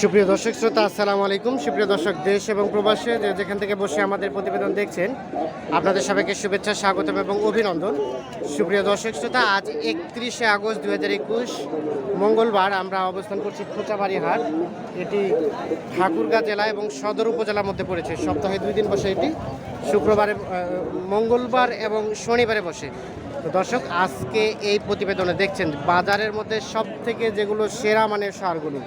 সুপ্রিয় দর্শক শ্রোতা, আসসালামু আলাইকুম। সুপ্রিয় দর্শক, দেশ এবং প্রবাসে যেখান থেকে বসে আমাদের প্রতিবেদন দেখছেন, আপনাদের সবাইকে শুভেচ্ছা, স্বাগতম এবং অভিনন্দন। সুপ্রিয় দর্শক শ্রোতা, আজ একত্রিশে আগস্ট দু হাজার একুশ, মঙ্গলবার আমরা অবস্থান করছি খোঁচাবাড়ি হাট এটি ঠাকুরগাঁ জেলা এবং সদর উপজেলার মধ্যে পড়েছে। সপ্তাহে দুই দিন বসে এটি। শুক্রবারে মঙ্গলবার এবং শনিবারে বসে। তো দর্শক, আজকে এই প্রতিবেদনে দেখছেন, বাজারের মধ্যে সব থেকে যেগুলো সেরা মানের সারগুলো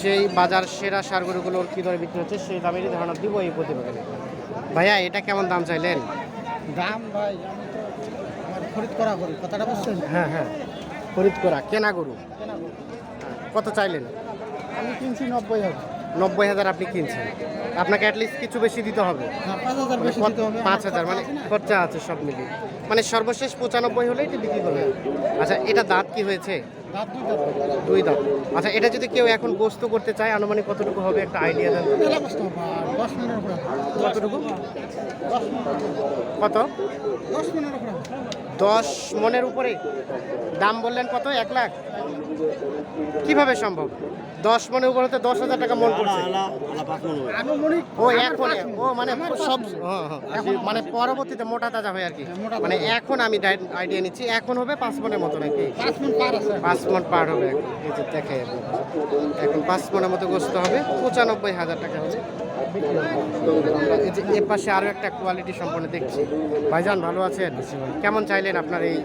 সেই বাজার সেরা সারগুলোগুলোর কী দরে বিক্রি হচ্ছে সেই দামেরই ধারণা দিব এই প্রতিবেদনে। ভাইয়া এটা কেমন দাম চাইলেন? দাম ভাই আমি খরিদ করা গরু কথাটা বুঝছেন? হ্যাঁ হ্যাঁ খরিদ করা কেনা গরু। কেনা গরু। কত চাইলেন? আমি তিনশো নব্বই হবে নব্বই হাজার আপনি কিনছেন। আপনাকে অ্যাটলিস্ট কিছু বেশি দিতে হবে। হ্যাঁ পাঁচ হাজার হাজার মানে খরচা আছে সব মিলিয়ে। মানে সর্বশেষ পঁচানব্বই হলে এটি বিক্রি করবে আচ্ছা এটা দাঁত কি হয়েছে? দুই দাঁত। আচ্ছা এটা যদি কেউ এখন গোস্ত করতে চায় আনুমানিক কতটুকু হবে একটা আইডিয়া দেন। কতটুকু। কত? দশ মনের উপরে? দাম বললেন কত? এক লাখ? কীভাবে সম্ভব? দশ মনের উপরে তো দশ হাজার টাকা মন ও এখন ও মানে সব। এখন মানে পরবর্তীতে মোটা তাজা হয় আর কি। হ্যাঁ, মানে এখন আমি আইডিয়া নিচ্ছি এখন হবে পাঁচ মনের মতো নাকি পাঁচ মন পার হবে এখন এই যে দেখাই এখন পাঁচ মনের মতো গোস্ত হবে পঁচানব্বই হাজার টাকা হবে বিক্রি এই যে এর পাশে আরও একটা কোয়ালিটি সম্পন্ন দেখছি। ভাইজান ভালো আছেন? কেমন চাইলেন আপনার এই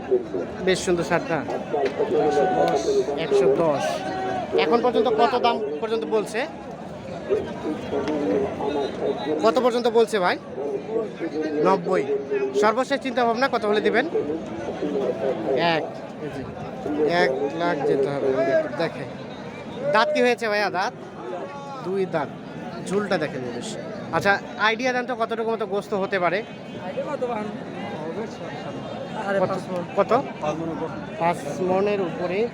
বেশ সুন্দর শার্টটা? একশো দশ। এখন পর্যন্ত কত দাম পর্যন্ত বলছে? কত পর্যন্ত বলছে ভাই? নব্বই। সর্বশেষ চিন্তা ভাবনা কত হলে দিবেন? এক। এক লাখ যেতে হবে। দেখে দাঁত কি হয়েছে ভাইয়া? দাঁত? দুই দাঁত। ঝুলটা দেখেন বেশ। আচ্ছা আইডিয়া দেন তো কতটুকু মতো গোস্ত হতে পারে? কত- পাঁচ মনের উপরে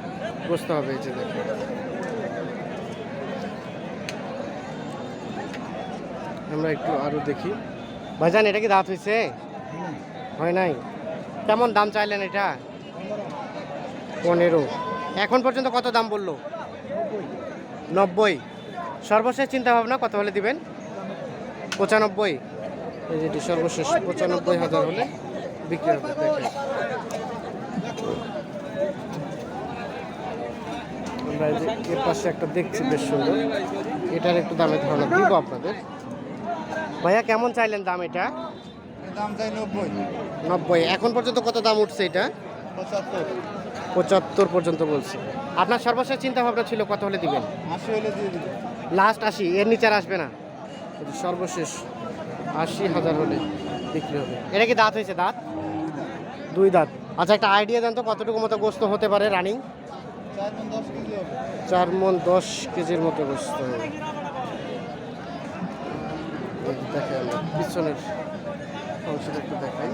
গোস্ত হবে যে দেখেন। আমরা একটু আরও দেখি। ভাইজান এটা কি দাঁত হয়েছে হয় নাই। কেমন দাম চাইলেন এটা? পনেরো। এখন পর্যন্ত কত দাম বলল? নব্বই। সর্বশেষ চিন্তা ভাবনা কত হলে দিবেন? পঁচানব্বই। এই যেটি সর্বশেষ পঁচানব্বই হাজার হলে বিক্রি হবে আমরা এর পাশে একটা দেখছি বেশ সুন্দর। এটার একটু দামের ধারণা দিব আপনাদের। ভাইয়া কেমন চাইলেন দাম এটা? দাম চাই নব্বই। নব্বই। এখন পর্যন্ত কত দাম উঠছে এটা? পঁচাত্তর। পঁচাত্তর পর্যন্ত বলছে। আপনার সর্বশেষ চিন্তা ভাবনা ছিল কত হলে দিবেন? আশি হলে দিয়ে দিবে। লাস্ট আশি এর নিচে আর আসবে না? সর্বশেষ। আশি হাজার হলে বিক্রি হবে। এটা কি দাঁত হয়েছে দাঁত? দুই দাঁত। আচ্ছা একটা আইডিয়া দেন তো কতটুকু মতো গোস্ত হতে পারে রানিং মন চার মন দশ কেজির মতো গোস্ত। হবে এই যে দেখাই আমরা, পিছনের অংশটা একটু দেখাই।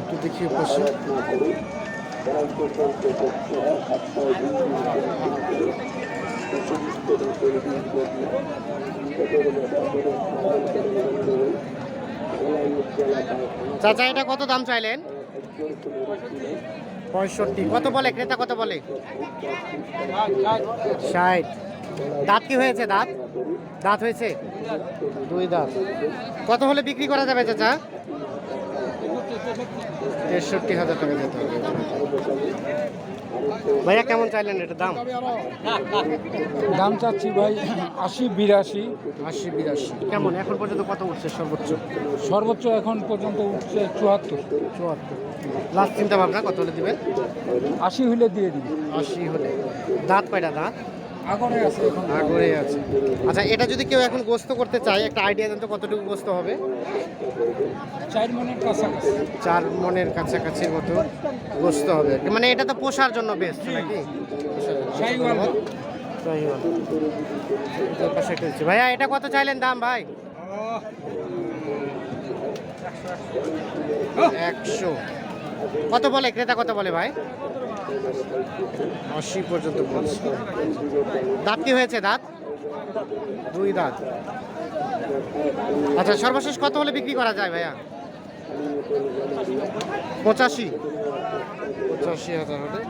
একটু দেখি পাশে চাচা, এটা কত দাম চাইলেন? পঁয়ষট্টি। কত বলে? ক্রেতা কত বলে? ষাট। দাঁত কি হয়েছে? দাঁত? দাঁত হয়েছে? দুই দাঁত। কত হলে বিক্রি করা যাবে চাচা? তেষট্টি হাজার টাকা যেতে হবে। ভাইয়া কেমন চাইলেন এটা দাম? দাম চাচ্ছি ভাই আশি বিরাশি। আশি বিরাশি। কেমন? এখন পর্যন্ত কত উঠছে সর্বোচ্চ? সর্বোচ্চ এখন পর্যন্ত উঠছে চুয়াত্তর। চুয়াত্তর। লাস্ট চিন্তা ভাবনা কত হলে দিবেন? আশি হলে দিয়ে দিবেন আশি হলে। দাঁত কয়টা দাঁত? আগরে আছে আগরে আছে। আচ্ছা এটা যদি কেউ এখন গোস্ত করতে চায় একটা আইডিয়া দেন তো কতটুকু গোস্ত হবে? চার মনের কাছাকাছি। চার মনের কাছাকাছি মতো গোস্ত হবে। মানে এটা তো পোষার জন্য বেস্ট নাকি। ভাইয়া এটা কত চাইলেন দাম ভাই? একশো। কত বলে? ক্রেতা কত বলে ভাই? আশি পর্যন্ত বলছে। দাঁত কি হয়েছে দাঁত? দুই দাঁত। আচ্ছা সর্বশেষ কত হলে বিক্রি করা যায় ভাইয়া? পঁচাশি। পঁচাশি হাজার হলে।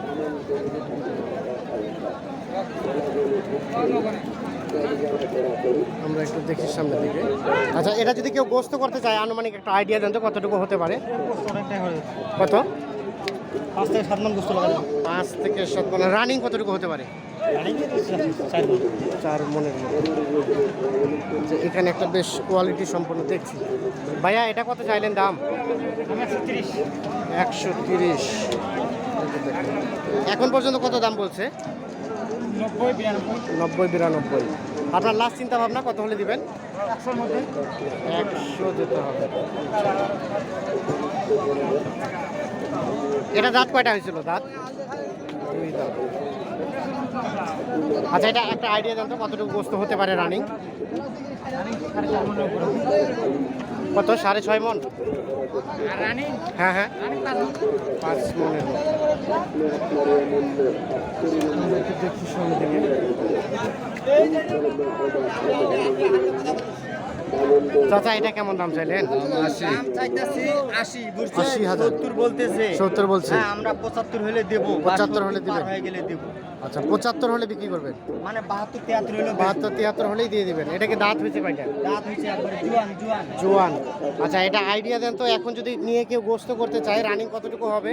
আমরা একটু দেখি সামনের দিকে। আচ্ছা এটা যদি কেউ গোস্ত করতে চায় আনুমানিক একটা আইডিয়া দেন তো কতটুকু হতে পারে? কত? পাঁচ থেকে সাত মান গোস্ত লাগানো পাঁচ থেকে সাত মানে। রানিং কতটুকু হতে পারে? চার মনের যে এখানে একটা বেশ কোয়ালিটি সম্পন্ন দেখছি। ভাইয়া এটা কত চাইলেন দাম? একশো তিরিশ। এখন পর্যন্ত কত দাম বলছে? নব্বই বিরানব্বই। আপনার লাস্ট চিন্তা ভাবনা কত হলে দিবেন? একশো যেতে হবে। এটা দাঁত কয়টা হয়েছিল? দাঁত? আচ্ছা এটা একটা আইডিয়া দেন তো কতটুকু গোস্ত হতে পারে রানিং কত? সাড়ে ছয় মন? হ্যাঁ হ্যাঁ। পাঁচ মনের চাচা এটা কেমন দাম চাইলেন? আশি হাজার। সত্তর বলছে। হ্যাঁ আমরা পঁচাত্তর হলে দেবো। 75 হলে হয়ে দেবো। আচ্ছা পঁচাত্তর হলে বিক্রি করবেন? মানে বাহাত্তর তিয়াত্তর হলে বাহাত্তর তিয়াত্তর হলেই দিয়ে দিবেন। এটা কি দাঁত হয়েছে কয়টা দাঁত হয়েছে জুয়ান জুয়ান। জোয়ান। আচ্ছা এটা আইডিয়া দেন তো এখন যদি নিয়ে কেউ গোস্ত করতে চায় রানিং কতটুকু হবে।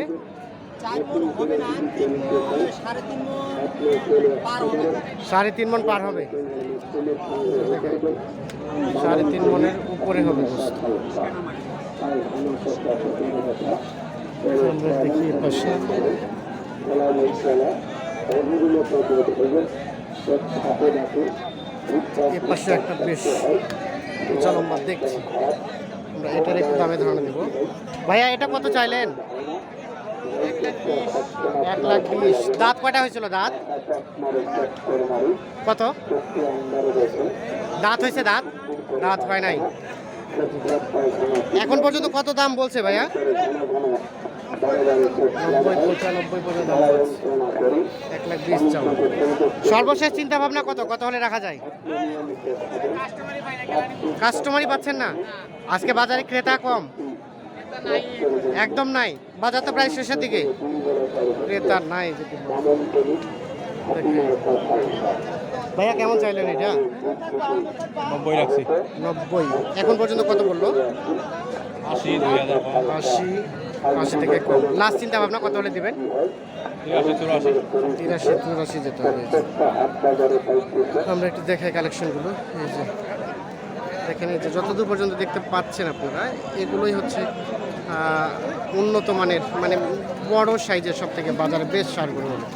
সাড়ে তিন মন পার হবে। সাড়ে তিন মনের উপরে হবে আমরা দেখি পাশে। এ পাশে একটা বেশ লম্বা দেখছি। আমরা এটার একটু দামে ধারণা দেবো ভাইয়া এটা কত চাইলেন? এক লাখ বিশ। দাঁত কয়টা হয়েছিল? দাঁত? কত? দাঁত হয়েছে দাঁত? দাঁত হয় নাই। এখন পর্যন্ত কত দাম বলছে ভাইয়া? সর্বশেষ চিন্তা ভাবনা কত? কত হলে রাখা যায়? কাস্টমারই পাচ্ছেন না? আজকে বাজারে ক্রেতা কম। একদম নাই। বাজার তো প্রায় শেষের দিকে। ক্রেতা নাই। ভাইয়া কেমন চাইলেন এটা? নব্বই রাখছি। নব্বই। এখন পর্যন্ত কত বলল? আশি দুই হাজার। আশি আশি থেকে কম। লাস্ট চিন্তা ভাবনা কত হলে দেবেন? তিরাশি চুরাশি। যেতে হবে আমরা একটু দেখাই কালেকশনগুলো। এই যে দেখেন এই যে যতদূর পর্যন্ত দেখতে পাচ্ছেন আপনারা এগুলোই হচ্ছে উন্নত মানের মানে বড় সাইজের সব থেকে বাজারে বেশ সারগুলো হলো।